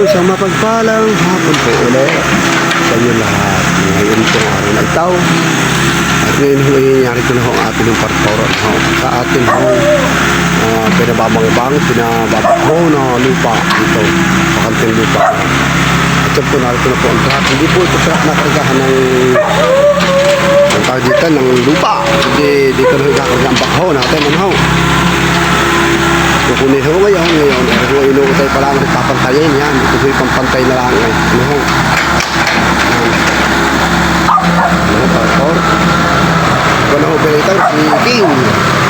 isang mapagpalang hapon po ulit sa inyo lahat. Ngayon po ang araw na itaw. At ngayon ho, nangyayari ko na ho ang ating yung parkour ho, sa ating ho uh, pinababangbang, pinababakho na lupa dito. Pakanting lupa. At yan po, narito na po ang truck. Hindi po ito truck na kargahan ng ang tawag dito ng lupa. Hindi dito na kakarga ang bakho natin. Ano ho? Kukunin ho ngayon, ngayon, kung ho inuutay pa lang, papantayin yan. Ito ho'y pampantay na lang. eh. Ano ho? Ano, parkour? Ito na operator, si King. Ano?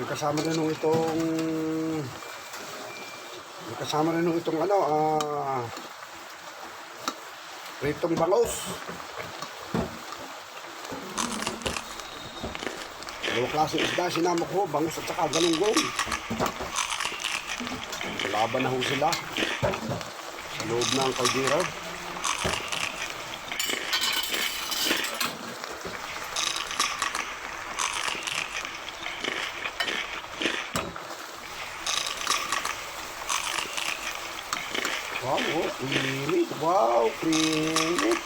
May kasama rin nung itong may kasama rin nung itong ano ah pritong bangos Dalawang klase isda sinama ko, bangus at saka galunggong. Laban na ho sila sa loob ng kaldero. Vamos, Primit, wow, Primit.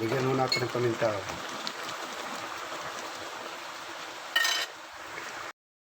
Bigyan.